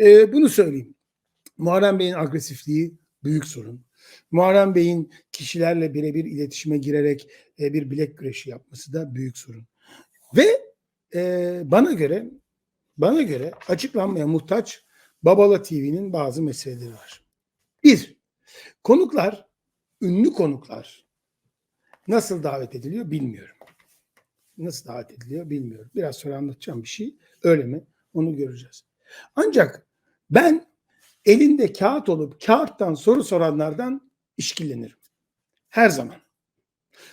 e, bunu söyleyeyim. Muharrem Bey'in agresifliği büyük sorun. Muharrem Bey'in kişilerle birebir iletişime girerek e, bir bilek güreşi yapması da büyük sorun. Ve e, bana göre bana göre açıklanmaya muhtaç Babala TV'nin bazı meseleleri var. Bir, konuklar, ünlü konuklar nasıl davet ediliyor bilmiyorum. Nasıl davet ediliyor bilmiyorum. Biraz sonra anlatacağım bir şey. Öyle mi? Onu göreceğiz. Ancak ben elinde kağıt olup kağıttan soru soranlardan işkillenirim. Her zaman.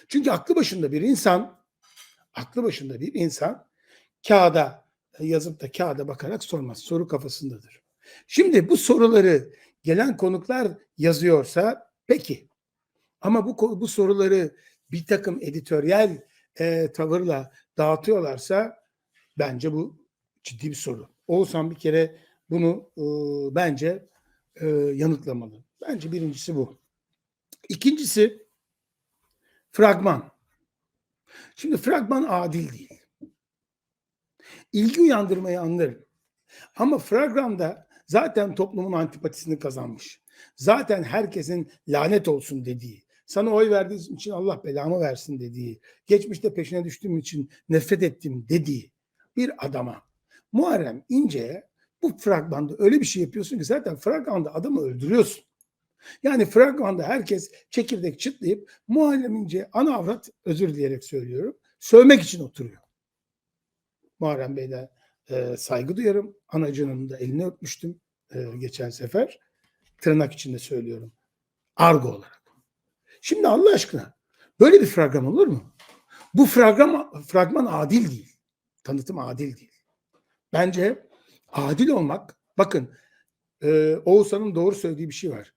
Çünkü aklı başında bir insan aklı başında bir insan kağıda yazıp da kağıda bakarak sormaz. Soru kafasındadır. Şimdi bu soruları gelen konuklar yazıyorsa peki. Ama bu bu soruları bir takım editoryal e, tavırla dağıtıyorlarsa bence bu ciddi bir soru. Oğuzhan bir kere bunu e, bence e, yanıtlamalı. Bence birincisi bu. İkincisi fragman. Şimdi fragman adil değil. İlgi uyandırmayı anlarım. Ama fragmanda zaten toplumun antipatisini kazanmış. Zaten herkesin lanet olsun dediği, sana oy verdiğin için Allah belamı versin dediği, geçmişte peşine düştüğüm için nefret ettim dediği bir adama Muharrem İnce'ye bu fragmanda öyle bir şey yapıyorsun ki zaten fragmanda adamı öldürüyorsun. Yani fragmanda herkes çekirdek çıtlayıp Muharrem İnce ana avrat özür dileyerek söylüyorum. Sövmek için oturuyor. Muharrem Bey'le e, saygı duyarım. Anacının da elini öpmüştüm e, geçen sefer. Tırnak içinde söylüyorum. Argo olarak. Şimdi Allah aşkına böyle bir fragman olur mu? Bu fragman, fragman adil değil. Tanıtım adil değil. Bence adil olmak, bakın e, Oğuzhan'ın doğru söylediği bir şey var.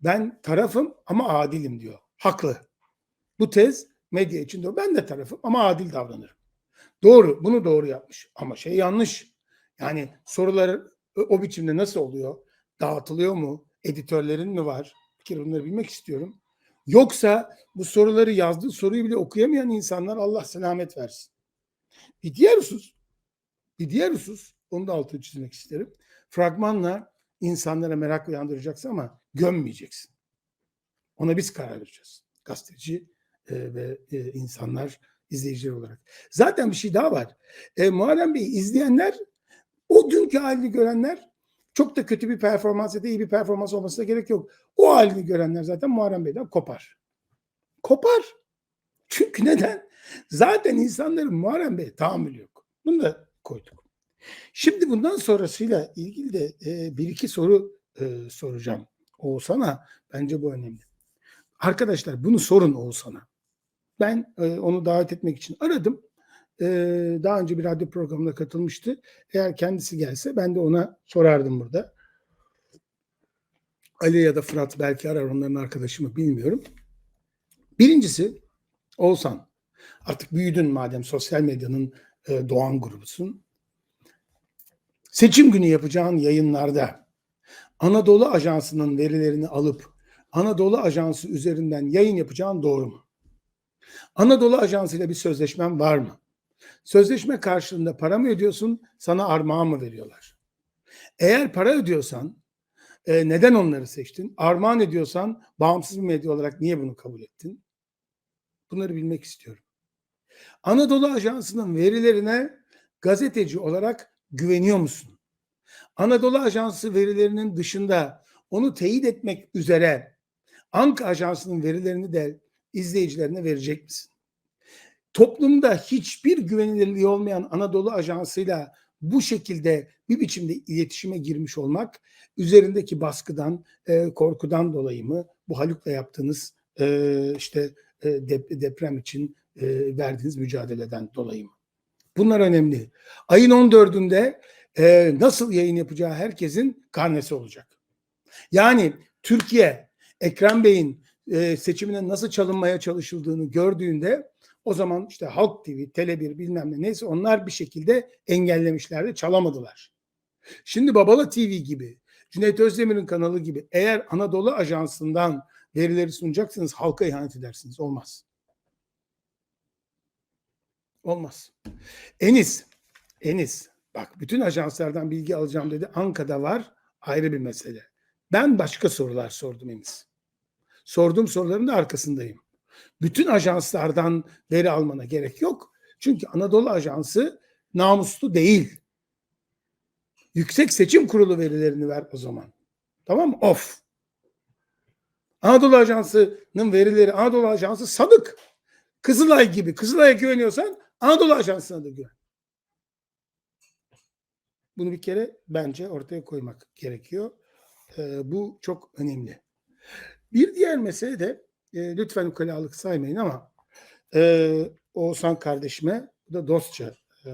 Ben tarafım ama adilim diyor. Haklı. Bu tez medya için diyor. Ben de tarafım ama adil davranırım. Doğru. Bunu doğru yapmış. Ama şey yanlış. Yani soruları o biçimde nasıl oluyor? Dağıtılıyor mu? Editörlerin mi var? Bir kere bunları bilmek istiyorum. Yoksa bu soruları yazdığı soruyu bile okuyamayan insanlar Allah selamet versin. Bir diğer husus, bir diğer husus, onu da altını çizmek isterim. Fragmanla insanlara merak uyandıracaksın ama gömmeyeceksin. Ona biz karar vereceğiz. Gazeteci e, ve e, insanlar, izleyiciler olarak. Zaten bir şey daha var. E, Muharrem Bey izleyenler, o dünkü halini görenler çok da kötü bir performans ya da iyi bir performans olmasına gerek yok. O halini görenler zaten Muharrem Bey'den kopar. Kopar. Çünkü neden? Zaten insanların Muharrem Bey'e tahammülü yok. Bunu da koyduk. Şimdi bundan sonrasıyla ilgili de e, bir iki soru e, soracağım Oğuzhan'a. Bence bu önemli. Arkadaşlar bunu sorun Oğuzhan'a. Ben e, onu davet etmek için aradım. E, daha önce bir radyo programına katılmıştı. Eğer kendisi gelse ben de ona sorardım burada. Ali ya da Fırat belki arar onların arkadaşımı bilmiyorum. Birincisi Oğuzhan. Artık büyüdün madem sosyal medyanın e, doğan grubusun. Seçim günü yapacağın yayınlarda Anadolu Ajansı'nın verilerini alıp Anadolu Ajansı üzerinden yayın yapacağın doğru mu? Anadolu Ajansı ile bir sözleşmen var mı? Sözleşme karşılığında para mı ödüyorsun, sana armağan mı veriyorlar? Eğer para ödüyorsan e, neden onları seçtin? Armağan ediyorsan bağımsız bir medya olarak niye bunu kabul ettin? Bunları bilmek istiyorum. Anadolu Ajansı'nın verilerine gazeteci olarak güveniyor musun? Anadolu Ajansı verilerinin dışında onu teyit etmek üzere Anka Ajansı'nın verilerini de izleyicilerine verecek misin? Toplumda hiçbir güvenilirliği olmayan Anadolu Ajansı'yla bu şekilde bir biçimde iletişime girmiş olmak üzerindeki baskıdan, e, korkudan dolayı mı bu Haluk'la yaptığınız e, işte e, deprem için e, verdiğiniz mücadeleden dolayı mı? Bunlar önemli. Ayın 14'ünde e, nasıl yayın yapacağı herkesin karnesi olacak. Yani Türkiye Ekrem Bey'in e, seçimine nasıl çalınmaya çalışıldığını gördüğünde o zaman işte Halk TV, Tele1 bilmem ne neyse onlar bir şekilde engellemişlerdi, çalamadılar. Şimdi Babala TV gibi, Cüneyt Özdemir'in kanalı gibi eğer Anadolu Ajansı'ndan verileri sunacaksınız halka ihanet edersiniz. Olmaz. Olmaz. Enis, Enis Bak bütün ajanslardan bilgi alacağım dedi. Anka'da var ayrı bir mesele. Ben başka sorular sordum henüz. Sorduğum soruların da arkasındayım. Bütün ajanslardan veri almana gerek yok. Çünkü Anadolu Ajansı namuslu değil. Yüksek Seçim Kurulu verilerini ver o zaman. Tamam mı? Of. Anadolu Ajansı'nın verileri Anadolu Ajansı sadık. Kızılay gibi. Kızılay'a güveniyorsan Anadolu Ajansı'na da güven. Bunu bir kere bence ortaya koymak gerekiyor. Ee, bu çok önemli. Bir diğer mesele de e, lütfen ukalalık saymayın ama e, Oğuzhan kardeşime bu da dostça e,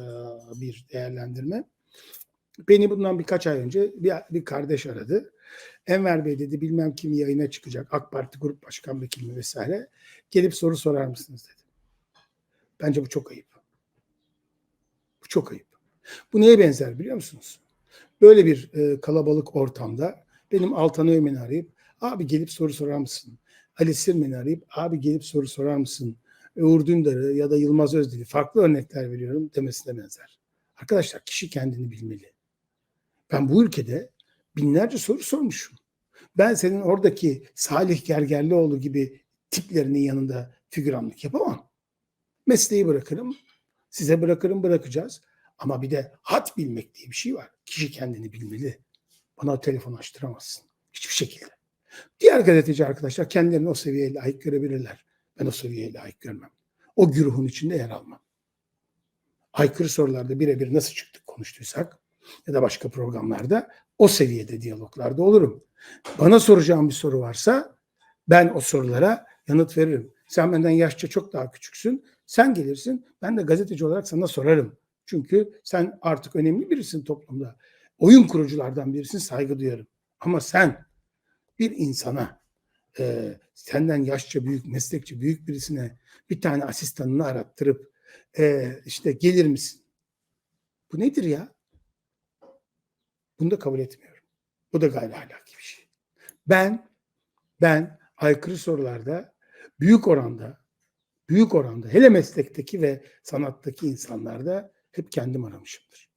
bir değerlendirme. Beni bundan birkaç ay önce bir, bir kardeş aradı. Enver Bey dedi bilmem kim yayına çıkacak. AK Parti Grup Başkan Vekili vesaire. Gelip soru sorar mısınız dedi. Bence bu çok ayıp. Bu çok ayıp. Bu neye benzer biliyor musunuz? Böyle bir e, kalabalık ortamda benim Altan Öğmen'i arayıp abi gelip soru sorar mısın? Ali Sirmen'i arayıp abi gelip soru sorar mısın? Uğur Dündar'ı ya da Yılmaz Özdil'i farklı örnekler veriyorum demesine benzer. Arkadaşlar kişi kendini bilmeli. Ben bu ülkede binlerce soru sormuşum. Ben senin oradaki Salih Gergerlioğlu gibi tiplerinin yanında figüranlık yapamam. Mesleği bırakırım, size bırakırım bırakacağız. Ama bir de hat bilmek diye bir şey var. Kişi kendini bilmeli. Bana telefon açtıramazsın. Hiçbir şekilde. Diğer gazeteci arkadaşlar kendilerini o seviyeye layık görebilirler. Ben o seviyeye layık görmem. O güruhun içinde yer almam. Aykırı sorularda birebir nasıl çıktık konuştuysak ya da başka programlarda o seviyede diyaloglarda olurum. Bana soracağım bir soru varsa ben o sorulara yanıt veririm. Sen benden yaşça çok daha küçüksün. Sen gelirsin. Ben de gazeteci olarak sana sorarım. Çünkü sen artık önemli birisin toplumda. Oyun kuruculardan birisin. Saygı duyarım. Ama sen bir insana e, senden yaşça büyük, meslekçi büyük birisine bir tane asistanını arattırıp e, işte gelir misin? Bu nedir ya? Bunu da kabul etmiyorum. Bu da gayri ahlaki bir şey. Ben ben aykırı sorularda büyük oranda büyük oranda hele meslekteki ve sanattaki insanlarda hep kendim aramışımdır.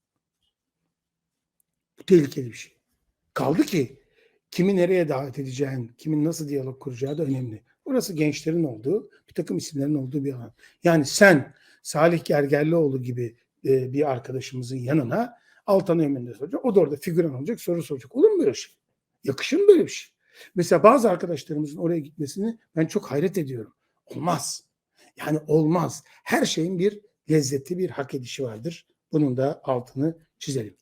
Bu tehlikeli bir şey. Kaldı ki kimi nereye davet edeceğin, kimin nasıl diyalog kuracağı da önemli. Orası gençlerin olduğu, bir takım isimlerin olduğu bir alan. Yani sen Salih Gergerlioğlu gibi e, bir arkadaşımızın yanına Altan Ömer'de soracak. O da orada figüran olacak, soru soracak. Olur mu böyle şey? Yakışır mı böyle bir şey? Mesela bazı arkadaşlarımızın oraya gitmesini ben çok hayret ediyorum. Olmaz. Yani olmaz. Her şeyin bir lezzeti, bir hak edişi vardır. Bunun da altını çizelim.